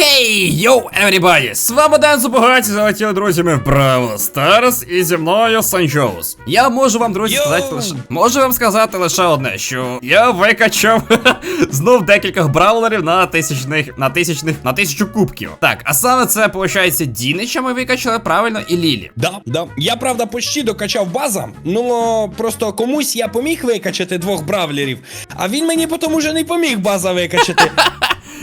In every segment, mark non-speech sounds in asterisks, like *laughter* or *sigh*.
Хей, йоу, everybody! З вами Ден Зубагаті, залетіли друзями в Браво Старс і зі мною Санчоус. Я можу вам, друзі, сказати лише можу вам сказати лише одне, що я викачав *laughs* знов декілька бравлерів на тисячних, на тисячних, на тисячу кубків. Так, а саме це, виходить, Дінича ми викачали правильно і Лілі. Да, да. Я правда почти докачав база. Ну просто комусь я поміг викачати двох бравлерів, а він мені потім уже не поміг база викачати. *laughs*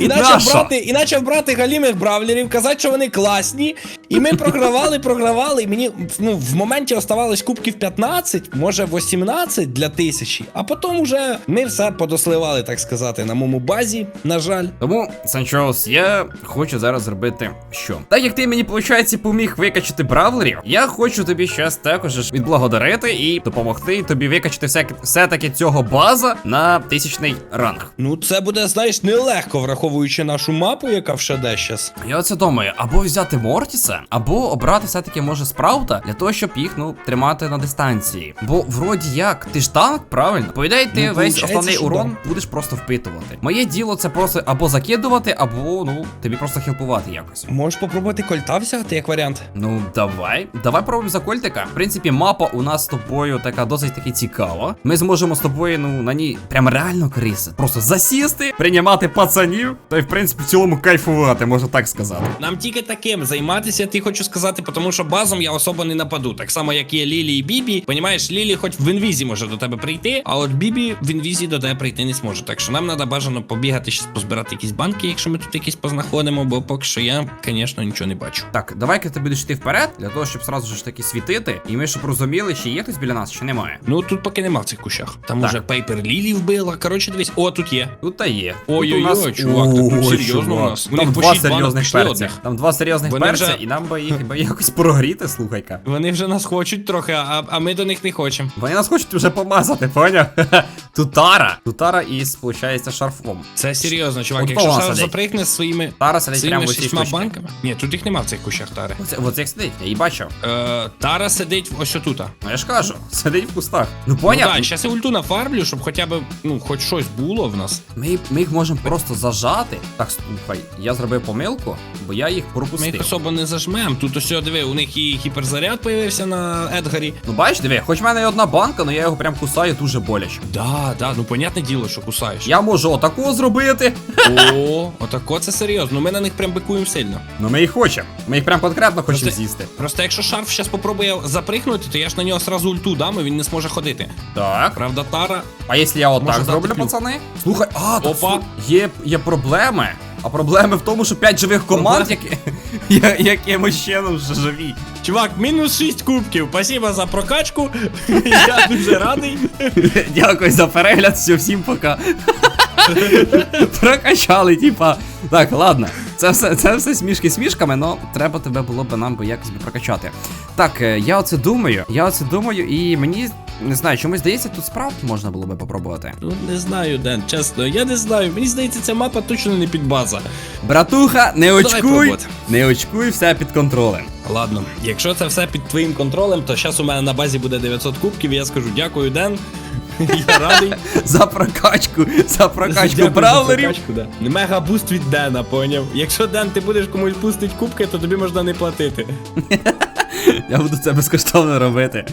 І почав Наша. брати, і почав брати галімих бравлерів, казати, що вони класні. І ми програвали, програвали. І мені ну, в моменті оставалось кубків 15, може 18 для тисячі. А потім уже ми все подосливали, так сказати, на моєму базі, на жаль. Тому, Санчоус, я хочу зараз зробити що? Так як ти мені, виходить, поміг викачати бравлерів, я хочу тобі щас також відблагодарити і допомогти тобі викачати все- все-таки цього база на тисячний ранг. Ну, це буде, знаєш, нелегко, враховуючи нашу мапу, яка в ШД щас. Я оце думаю, або взяти Мортіса, або обрати все-таки може спраута для того, щоб їх ну тримати на дистанції. Бо вроді як, ти ж танк, правильно? По ідеї, ти Ну, весь основний урон будеш просто впитувати. Моє діло це просто або закидувати, або ну тобі просто хілпувати якось. Можеш попробувати кольта взяти як варіант. Ну, давай. Давай пробуємо за кольтика. В принципі, мапа у нас з тобою така досить таки цікава. Ми зможемо з тобою, ну, на ній прям реально криси. Просто засісти, приймати пацанів, та й в принципі в цілому кайфувати, можна так сказати. Нам тільки таким займатися, ти хочу сказати, тому що базом я особо не нападу. Так само, як є Лілі і Бібі. Понімаєш, Лілі хоч в інвізі може до тебе прийти, а от Бібі в інвізі до тебе прийти не зможе. Так що нам треба бажано побігати, щас позбирати якісь банки, якщо ми тут якісь познаходимо, бо поки що я, звісно, нічого не бачу. Так, давай-ка ти будеш йти вперед, для того, щоб сразу ж таки світити, і ми щоб розуміли, чи є хтось біля нас, чи немає. Ну тут поки нема в цих кущах. Там Так. уже Пейпер Лілі вбила. Коротше, дивись, о, тут є. Тут та є. Ой-ой-ой, чувак, тут серйозно у нас. Там два серйозних перця. Там два серйозних перця, і нам би їх якось прогріти, слухай-ка. Вони вже нас хочуть трохи, а, а ми до них не хочемо. Вони нас хочуть вже помазати, поняв? *laughs* Тутара. Тутара із, виходить, шарфом. Це серйозно, чувак. От Якщо Шар сидить. заприкне з своїми, Тара сидить прямо шістьма банками. Ні, тут їх нема в цих кущах тари. Оце, оце як сидить, я її бачив. Е, Тара сидить ось отута. Ну я ж кажу, сидить в кустах. Ну Ну поняв? так, зараз я ульту нафармлю, щоб хоча б, ну, хоч щось було в нас. Ми, ми їх можемо просто зажати. Так, слухай, я зробив помилку, бо я їх Ми їх пропустив. особо не зажмем. Тут ось диви, у них і гіперзаряд появився на Едгарі. Ну бачиш, диви, хоч в мене і одна банка, але я його прям кусаю дуже боляче. Да, да, ну понятне діло, що кусаєш. Я можу отаку зробити. О, отако це серйозно. Ну, Ми на них прям бикуємо сильно. Ну ми їх хочемо. Ми їх прям конкретно хочемо Просто- з'їсти. Просто якщо шарф зараз попробує заприхнути, то я ж на нього сразу ульту дам, і він не зможе ходити. Так. Правда, Тара. А якщо я отак зроблю, пацани? Слухай, а, Опа. слу- є, є проблеми. А проблеми в тому, що 5 живих команд, які, *laughs* я- якимось чином вже живі. Чувак, мінус 6 кубків. Спасибо за прокачку. *laughs* Я дуже радий. *laughs* Дякую за перегляд, все, всім пока. Прокачали, типа. Так, ладно. Це все, це все смішки смішками, але треба тебе було б нам би якось би прокачати. Так, е, я оце думаю, я оце думаю, і мені не знаю, чомусь здається, тут справді можна було би попробувати. Ну не знаю, Ден, чесно, я не знаю. Мені здається, ця мапа точно не під база. Братуха, не очкуй, не очкуй, все під контролем. Ладно, якщо це все під твоїм контролем, то зараз у мене на базі буде 900 кубків, і я скажу дякую, Ден. *laughs* Я радий. *laughs* За прокачку, за прокачку да. Мега буст від Дена, поняв. Якщо Ден, ти будеш комусь пустить кубки, то тобі можна не платити. *laughs* Я буду це безкоштовно робити.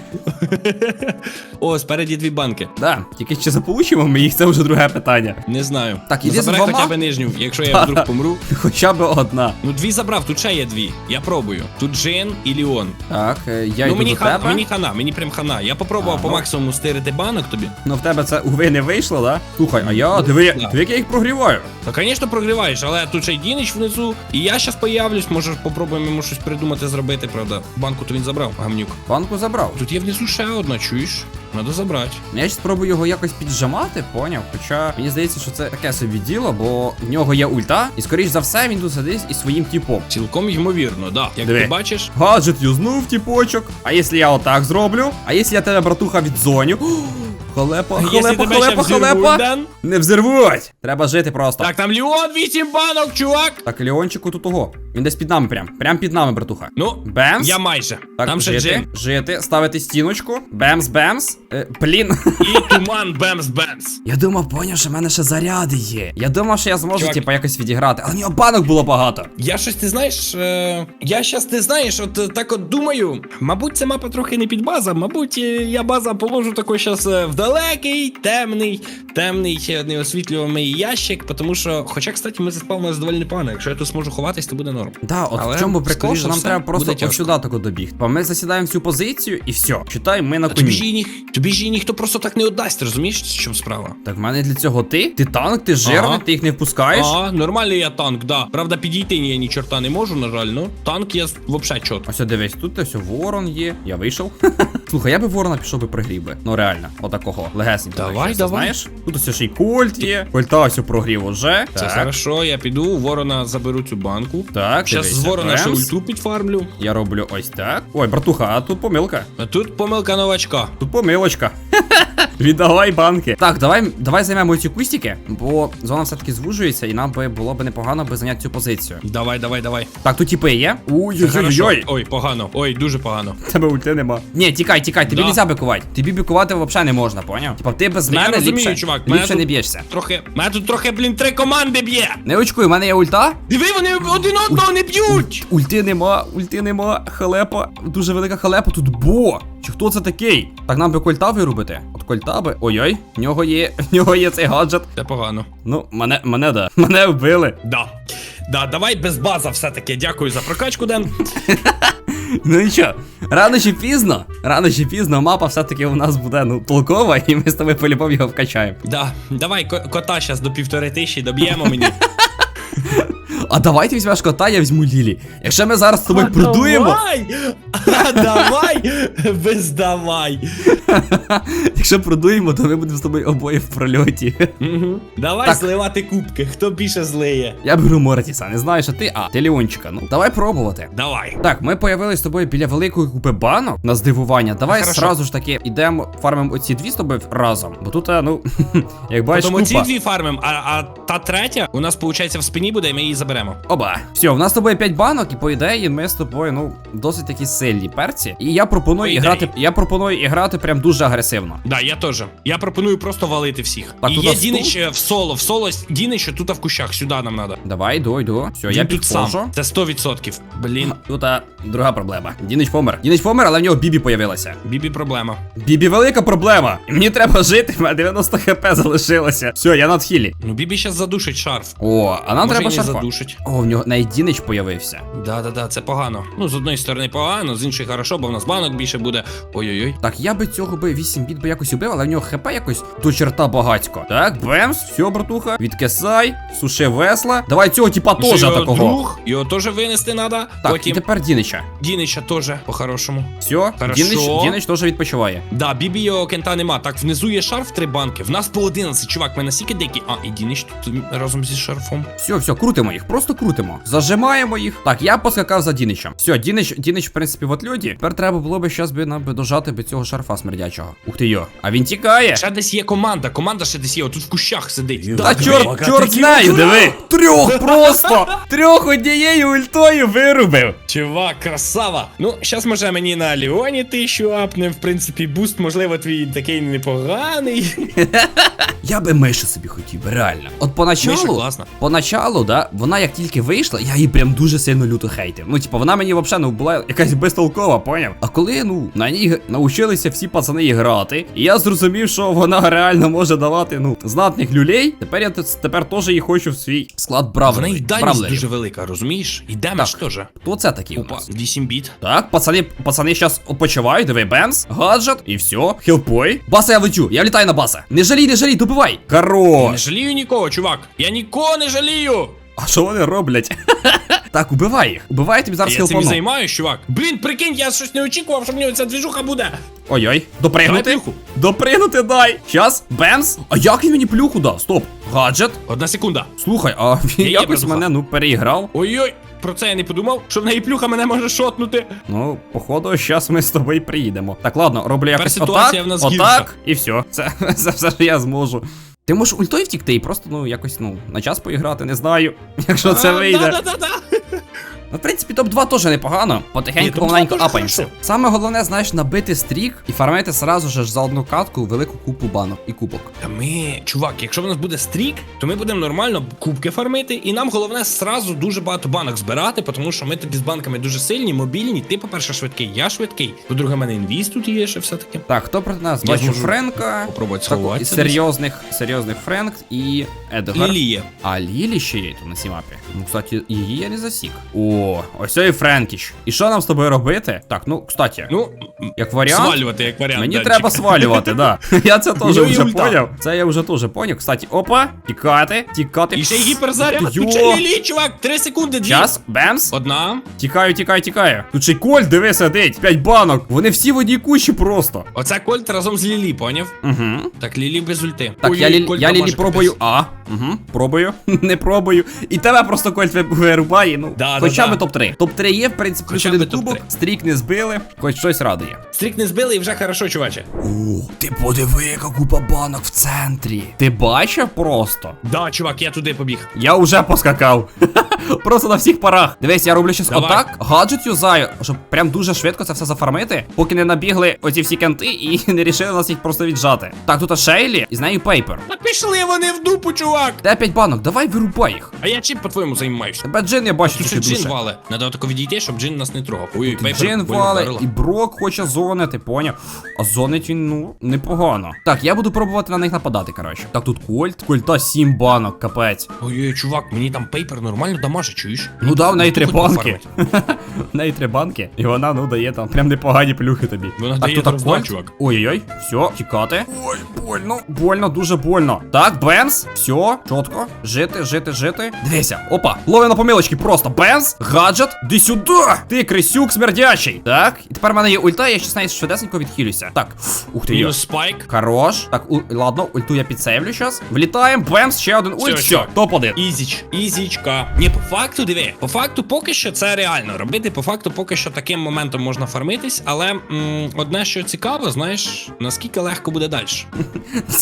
О, спереді дві банки. Да, тільки чи заполучимо ми їх, це вже друге питання. Не знаю. Так, Ну, іди з забирай двома. хоча б нижню, якщо я *laughs* вдруг помру. Хоча б одна. Ну, дві забрав, тут ще є дві. Я пробую. Тут Джен і Ліон. Так, е, я ну йду мені, до тебе. мені хана, мені прям хана. Я попробував по ну. максимуму стирити банок тобі. Ну в тебе це уви не вийшло, да? Слухай, а я диви, Да. диви, як я їх прогріваю. Та, звісно, прогріваєш, але тут ще й Дінич внизу. І я зараз появлюсь, може попробуємо йому щось придумати зробити, правда. Банку то він забрав, гамнюк. Банку забрав. Тут є внизу ще одна, чуєш? Надо забрати. Я ще спробую його якось піджимати, поняв? Хоча мені здається, що це таке собі діло, бо в нього є ульта, і скоріш за все він тут сидить із своїм типом. Цілком ймовірно, да. Як Диви. ти бачиш, Гаджет юзнув, типочок. А якщо я отак зроблю? А якщо я тебе, братуха, відзоню? *gasps* Халепа, халепа, халепа, халепа. Не взірвуть! Треба жити просто. Так, там Ліон, 8 банок, чувак! Так, Леончику тут того. Він десь під нами прям. Прям під нами, братуха. Ну, Бемс. я майже. Так, Там ще жити, жити, ставити стіночку. Бемс, бемс. Е, блін. і туман бемс-бемс. Я думав, поняв, що в мене ще заряди є. Я думав, що я зможу, Чувак. типа, якось відіграти. Але в нього банок було багато. Я щось ти знаєш. Е, я щас ти знаєш, от е, так от думаю. Мабуть, ця мапа трохи не під база. Мабуть, е, я база положу тако щас е, в далекий, темний, темний, е, неосвітлюваний ящик. Тому що, хоча, кстати, ми заспавнилися доволі непогано. Якщо я тут зможу ховатись, то буде норм. Да, от Але, в чому прикол, що нам треба просто сюди тако добігти. Бо ми засідаємо в цю позицію і все. Читай, ми на А тобі коні. ніх- тобі ж її ніхто просто так не віддасть, розумієш, в чому справа? Так в мене для цього ти? Ти танк, ти жирний, Ага. ти їх не впускаєш. Ага, нормальний я танк, да. Правда, підійти я ні чорта не можу, на жаль, ну. Танк я взагалі чот. Ось дивись, тут ось ворон є. Я вийшов. *laughs* Слухай, я би ворона пішов би прогрів би. Ну реально, отакого. Легесенько. Давай, так, давай. Знаєш? Тут ось ще й кольт є. Кольта ось прогрів уже. Це Так, хорошо, я піду, ворона заберу цю банку. так. Щас дивися, з ворона ще ульту підфармлю. Я роблю ось так. Ой, братуха, а тут помилка. А тут помилка новачка. Тут помилочка. *laughs* Віддавай банки. Так, давай, давай займемо ці кустики, бо зона все-таки звужується, і нам би було б непогано би зайняти цю позицію. Давай, давай, давай. Так, тут тіпи є. Ой-ой-ой. Ой, погано. Ой, дуже погано. *laughs* Тебе ульти нема. Ні, тікай, тікай, тобі Да. нельзя бикувати. Тобі бикувати взагалі не можна, поняв? Типа ти без я мене розумію, ліпше, чувак, мене ліпше тут- не б'єшся. Трохи. Мене тут трохи, блін, три команди б'є. Не очкуй, у мене є ульта. Диви, вони один одного не б'ють. Ульти нема, ульти нема, халепа, дуже велика халепа тут бо. Чи хто це такий? Так нам би кольта вирубити. От кольта би. Ой-ой, в нього є, *laughs* в нього є цей гаджет. Це погано. Ну, мене, мене да. *laughs* Мене вбили. Да. Да, давай без база все-таки. Дякую за прокачку, Ден. *laughs* Ну нічого, рано чи пізно, рано чи пізно мапа все-таки у нас буде ну толкова, і ми з тобою по-любому його вкачаємо. Да, давай ко- кота зараз до півтори тисячі доб'ємо мені. А давай ти візьмеш кота, я візьму Лілі. Якщо ми зараз з тобою продуємо, Давай! А, давай! Без давай! якщо продуємо, то ми будемо з тобою обоє в прольоті. Давай Так. зливати кубки, хто більше злиє. Я беру Мортіса, не знаю, що ти, а, ти Леончика. Ну, давай пробувати. Давай. Так, ми появились з тобою біля великої купи банок на здивування. Давай Хорошо. сразу ж таки ідемо, фармимо оці дві з тобою разом. Бо тут, ну, *laughs* як бачиш, Тому ці дві фармим, а, а та третя у нас, виходить, в спині буде, і ми її заберемо. Оба. Все, в нас з тобою 5 банок, і по ідеї ми з тобою, ну, досить такі сильні перці. І я пропоную По іграти. ідеї. Я пропоную іграти прям дуже агресивно. Да, я теж. Я пропоную просто валити всіх. Так, і тут є на? Дінич е, в соло, в соло Дінич тут в кущах, сюди нам треба. Давай, йду, йду. Все, я Він тут підходжу. сам. Це 100%. Блін, Тут а, друга проблема. Дінич помер. Дінич помер, але в нього Бібі появилася. бібі проблема. Бібі велика проблема. *clears throat* Мені треба жити, в мене 90 хп залишилося. Все, я на тхілі. Ну, бібі зараз задушить шарф. О, а нам Може, треба не шарфа. задушить. О, в нього навіть Дінич появився. Да, да, да, це погано. Ну, з одної сторони погано, з іншої хорошо, бо в нас банок більше буде. Ой-ой-ой. Так, я би цього би 8 біт би якось убив, але в нього хп якось до черта багатько. Так, бемс, все, братуха. Відкисай, суши весла. Давай цього типа теж Ще його такого. Друг, його теж винести треба. Так, і тепер Дінича. Дінича теж по-хорошому. Все, Хорошо. Дінич, Дінич теж відпочиває. Да, Бібі його кента нема. Так, внизу є шарф три банки. В нас по 11, чувак, ми настільки дикі. А, і Дінич тут разом зі шарфом. Все, все, крутимо їх, просто крутимо. Зажимаємо їх. Так, я поскакав за Діничем. Все, Дінич, Дінич, в принципі, в отльоді. Тепер треба було би щас би нам би дожати би цього шарфа смердячого. Ух ти йо. А він тікає. Ще десь є команда, команда ще десь є, отут в кущах сидить. Та чорт, чорт з нею, диви! Трьох просто! Трьох однією ультою вирубив! Чувак, красава! Ну, зараз може мені на Леоні тисячу апне, в принципі, буст, можливо, твій такий непоганий. *laughs* Я би мишу собі хотів, реально. От Миша поначалу, класна. поначалу, да, вона як тільки вийшла, я її прям дуже сильно люто хейтив. Ну, типу, вона мені взагалі ну, була якась безтолкова, поняв? А коли, ну, на ній навчилися всі пацани і грати, і я зрозумів, що вона реально може давати, ну, знатних люлей, тепер я тепер теж її хочу в свій склад В бравлерів. неї дальність дуже велика, розумієш? І демедж теж. Хто це такий Опа, 8 біт. Так, пацани, пацани зараз відпочивають, диви, бемс, гаджет, і все, хілпой. Баса, я летю, я літаю на баса. Не жалій, не жалій, добивай. Хорош. не жалію нікого, чувак. Я нікого не жалію. А що вони роблять? *laughs* так, убивай їх. Убивай я тобі зараз Я цим займаюсь, чувак. Блін, прикинь, я щось не очікував, що в нього ця двіжуха буде. Ой-ой, Давай допригнути. плюху. Допригнути дай. Щас, бемс. А як він мені плюху дав? Стоп. Гаджет. Одна секунда. Слухай, а він є, якось братуха. мене ну переіграв. Ой-ой, про це я не подумав, що в неї плюха мене може шотнути. Ну, походу, щас ми з тобою приїдемо. Так, ладно, роблю якось ситуація отак, в нас отак, гірша. і все. Це, *laughs* це все, що я зможу. Ти можеш ультою втікти і просто, ну, якось, ну, на час поіграти, не знаю, *laughs* якщо це вийде. Да-да-да-да. Ну, в принципі, топ-2 теж непогано. Потихеньку помаленьку апаємося. Саме головне, знаєш, набити стрік і фармити сразу же ж за одну катку велику купу банок і кубок. Та ми, чувак, якщо в нас буде стрік, то ми будемо нормально кубки фармити, і нам головне сразу дуже багато банок збирати, тому що ми тобі з банками дуже сильні, мобільні. Ти, по-перше, швидкий, я швидкий. По-друге, в мене інвіз тут є ще все-таки. Так, хто проти нас? Я Бачу Френка. Так, і серйозних, серйозних Френк і Едгар. Лілі є. А Лілі ще є тут на цій мапі. Ну, кстати, її я не засік. О, ось і Френкіч. І що нам з тобою робити? Так, ну, кстати, Ну, як варіант. свалювати як варіант. Мені Данчик. треба свалювати, да. *laughs* Я це теж вже поняв. Це я вже теж поняв. Кстати, опа, тікати, тікати. І ще й гіперзаряд. Тут ще Лілі, чувак, 3 секунди, дві. Час, бемс. Одна. Тікаю, тікаю, тікаю. Тут ще й коль, диви, сидить. П'ять банок. Вони всі в одній кущі просто. Оце Кольт разом з Лілі, поняв? Угу. Так, Лілі без ульти. Так, Ой, я, лі... Кольт я лілі пробую. А, угу, пробую. *laughs* Не пробую. І тебе просто кольт ви- вирубає. Ну, Да, хоча б топ-3. Топ-3 є, в принципі, плюс Хоча б один топ-3. кубок, стрік не збили, хоч щось радує. Стрік не збили і вже хорошо, чуваче. О, ти подиви, яка купа банок в центрі. Ти бачив просто? Да, чувак, я туди побіг. Я вже поскакав. *laughs* Просто на всіх парах. Дивись, я роблю щас Давай. отак, гаджет юзаю, щоб прям дуже швидко це все зафармити, поки не набігли оці всі канти і *laughs* не рішили нас їх просто віджати. Так, тут Шейлі і з нею Пейпер. Та пішли вони в дупу, чувак. Де 5 банок, давай вирубай їх. А я чим по-твоєму займаюся? Тебе джин я бачу, Тут що ще ти джин вале. Надо тако відійти, щоб джин нас не трогав. Ой, Пейпер Джин больно вале, вдарила. і Брок хоче зонити, поняв? А зонить він, ну, непогано. Так, я буду пробувати на них нападати, коротше. Так, тут Кольт. Кольта 7 банок, капець. Ой, чувак, мені там Пейпер нормально дамаже, чуєш? Ну да, в неї три банки. *laughs* В неї три банки, і вона, ну, дає там прям непогані плюхи тобі. Вона так, дає зараз два, чувак. Ой-ой-ой, все, тікати. Ой, больно, больно, дуже больно. Так, Бенс, все, чітко. Жити, жити, жити. Дивися, опа, лови на помилочки просто. Бенс, гаджет, ди сюди. Ти крисюк смердячий. Так, і тепер в мене є ульта, я щас навіть швидесенько відхилюся. Так, ух ти. Мінус спайк. Хорош. Так, у, ладно, ульту я підсейвлю щас. Влітаємо, бемс, ще один ульт. Все, всьо. топ-1. Ізіч, ізічка. По факту, диви, по факту поки що це реально робити. По факту, поки що таким моментом можна фармитись, але м, одне, що цікаво, знаєш, наскільки легко буде далі. *laughs*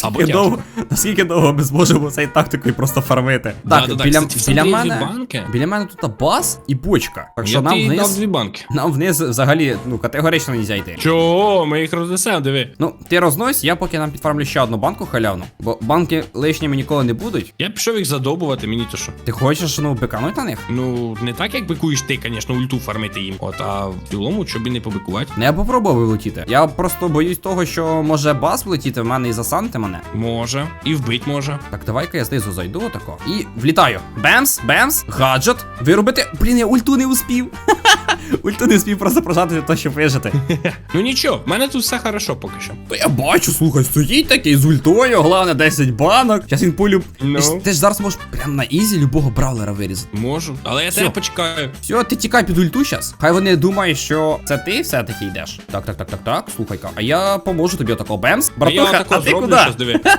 Або Наскільки тяжко. довго, наскільки довго ми зможемо цей тактикою просто фармити. Да, Так, да, да. біля, Кстати, в біля центрі мене. банки. Біля мене тут бас і бочка. Так що Я нам тобі дав вниз. дві банки. Нам вниз взагалі, ну, категорично не можна йти. Чого? Ми їх рознесемо, диви. Ну, ти рознось, я поки нам підфармлю ще одну банку халявну, бо банки лишніми ніколи не будуть. Я пішов їх задобувати, мені то що. Ти хочеш, ну, на них? Ну, не так, як бикуєш ти, звісно, ульту фармити їм. От, а в цілому, щоб і не побикувати. Ну, я попробував вилетіти. Я просто боюсь того, що може бас влетіти в мене і засанти мене. Може. І вбить може. Так, давай-ка я знизу зайду отако. І влітаю. Бемс, бемс, гаджет. Виробити. Блін, я ульту не успів. *laughs* ульту не успів просто прожати того, щоб вижити. *laughs* Ну нічого, в мене тут все хорошо поки що. То я бачу, слухай, стоїть такий з ультою, головне 10 банок. Зараз він полюб. Ну. Ти ж- Ти ж зараз можеш прям на ізі любого бравлера вирізати. Можу. Але я Всьо. тебе почекаю. Все, ти тікай під ульту щас. Хай вони думають, що це ти все-таки йдеш. Так, так, так, так, так. Слухай-ка, а я поможу тобі отако. Бемс. А я Братуха, отако а ти зроблю куди? щас, диви. *laughs*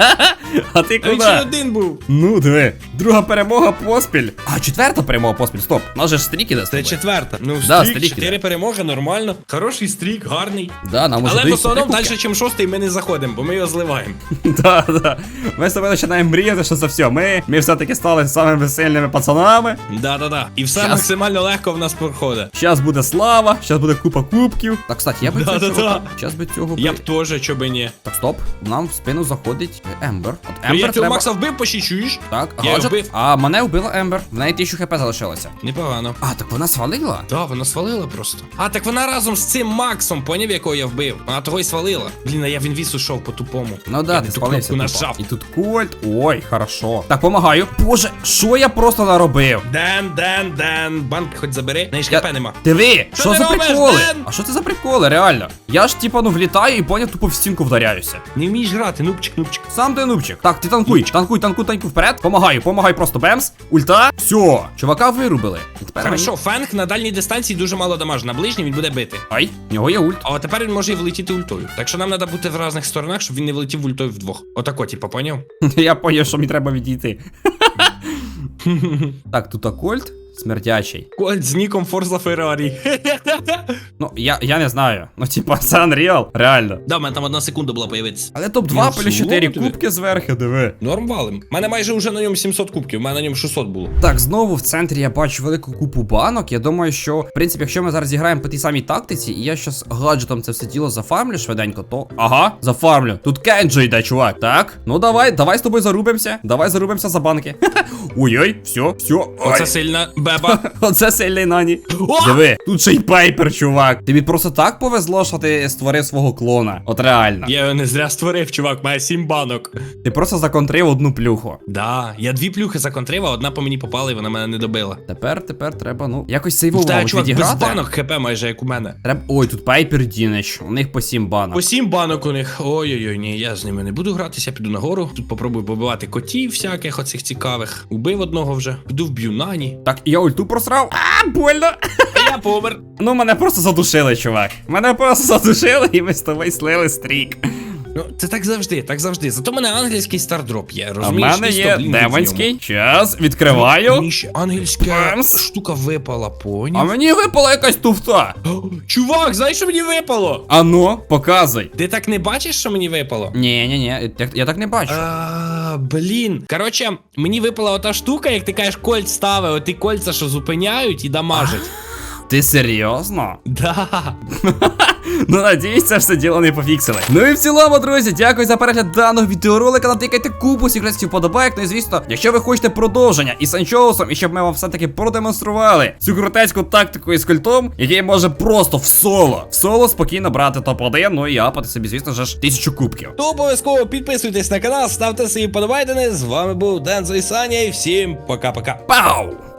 А ти А він ще куди? один був. Ну, диви. Друга перемога поспіль. А, четверта перемога поспіль. Стоп. У нас же ж стрік іде Це четверта. Ну, Да, стрік, стрік чотири іде. перемоги, нормально. Хороший стрік, гарний. Да, нам уже Але в дають основному далі, ніж шостий, ми не заходимо, бо ми його зливаємо. *laughs* Да, да. Ми з тобою починаємо мріяти, що це все. Ми, ми все-таки стали самими сильними пацанами. Да-да-да. І все Щас. максимально легко в нас проходить. Щас буде слава, щас буде купа кубків. Так, кстати, я би Да, цього да, да. Щас би цього. Я б теж, чо би ні. Так, стоп. Нам в спину заходить Ембер. От Ну, я треба. Макса вбив, почти чуєш? Так, Я гаджет. вбив. А мене вбила Ембер. В неї 1000 хп залишилося. Непогано. А, так вона свалила? Да, вона свалила просто. А, так вона разом з цим Максом, поняв, якого я вбив. Вона того й свалила. Блін, а я в інвіз ушов по тупому. Ну да, я ти не спалився. І тут кольт. Ой, хорошо. Так, помагаю. Боже, що я просто наробив? Ден, Ден, Ден, банк хоч забери, неї ж хп нема. Диви, Що ти за робиш, приколи? Ден? А що це за приколи, реально? Я ж типа ну влітаю і поняв, тупо в стінку вдаряюся. Не вмієш грати, нупчик, нупчик. Сам ти нубчик. Так, ти танкуй, танкуй, танкуй, танкуй вперед. Помагаю, помагай просто бемс. Ульта. Все, чувака вирубили. І тепер Хорошо, мені- фенг на дальній дистанції дуже мало дамаж, на ближній він буде бити. Ай, в нього є ульт. А тепер він може і влетіти ультою. Так що нам треба бути в різних сторонах, щоб він не влетів ультою вдвох. Отако, типа, поняв? *laughs* Я поняв, що мені треба відійти. Так, тут Кольт. Смердячий. Кольт з ніком Forza *laughs* Ferrari. Ну, я, я не знаю. Ну, типа, це Unreal, реально. Да, в мене там одна секунда була появитися. Але топ-2 Ну, плюс 4 кубки зверху, диви. Норм валим. У мене майже вже на ньому 700 кубків, у мене на ньому 600 було. Так, знову в центрі я бачу велику купу банок. Я думаю, що, в принципі, якщо ми зараз зіграємо по тій самій тактиці, і я щас гаджетом це все діло зафармлю швиденько, то. Ага, зафармлю. Тут Кенджо йде, чувак. Так. Ну давай, давай з тобою зарубимося. Давай зарубимося за банки. *laughs* Ой-ой, все, все. Оце сильна беба. *laughs* Оце сильний нані. О! Диви, тут ще й пейпер, чувак. Тобі просто так повезло, що ти створив свого клона. От реально. Я його не зря створив, чувак, має 7 банок. Ти просто законтрив одну плюху. Да, я дві плюхи законтрив, а одна по мені попала і вона мене не добила. Тепер, тепер треба, ну, якось тебе, сейвувати, чувак, без банок хп майже як у мене. Треба. Ой, тут Пайпер Дінич. У них по 7 банок. По 7 банок у них. Ой-ой-ой, ні, я з ними не буду гратися, піду нагору. Тут попробую побивати котів всяких оцих цікавих. Убив одного вже. Піду вб'ю нані. Так, я ульту просрав. А, больно. *laughs* Я помер. Ну, мене просто задушили, чувак. Мене просто задушили, і ми з тобою слили стрік. Ну, це так завжди, так завжди. Зато в мене ангельський стардроп є, А в мене є демонський. Час, відкриваю. Мені ще ангельська Бамс. штука випала, А мені випала якась туфта. Чувак, знаєш, що мені випало? Ану, показуй. Ти так не бачиш, що мені випало? Ні, ні, ні, я, я так не бачу. А, блін. Коротше, мені випала ота штука, як ти кажеш, кольт ставив, оті кольця, що зупиняють і дамажать. Ти серйозно? Да. *laughs* Ну, надіюсь, це все діло не пофіксили. Ну і в цілому, друзі, дякую за перегляд даного відеоролика. Натикайте купу секретів вподобайок. Ну і звісно, якщо ви хочете продовження із Санчоусом, і щоб ми вам все-таки продемонстрували цю крутецьку тактику із культом, який може просто в соло, в соло спокійно брати топ-1, ну і апати собі, звісно ж, тисячу кубків. То обов'язково підписуйтесь на канал, ставте свої подобайдени. З вами був Дензо і Саня, і всім пока-пока. Пау!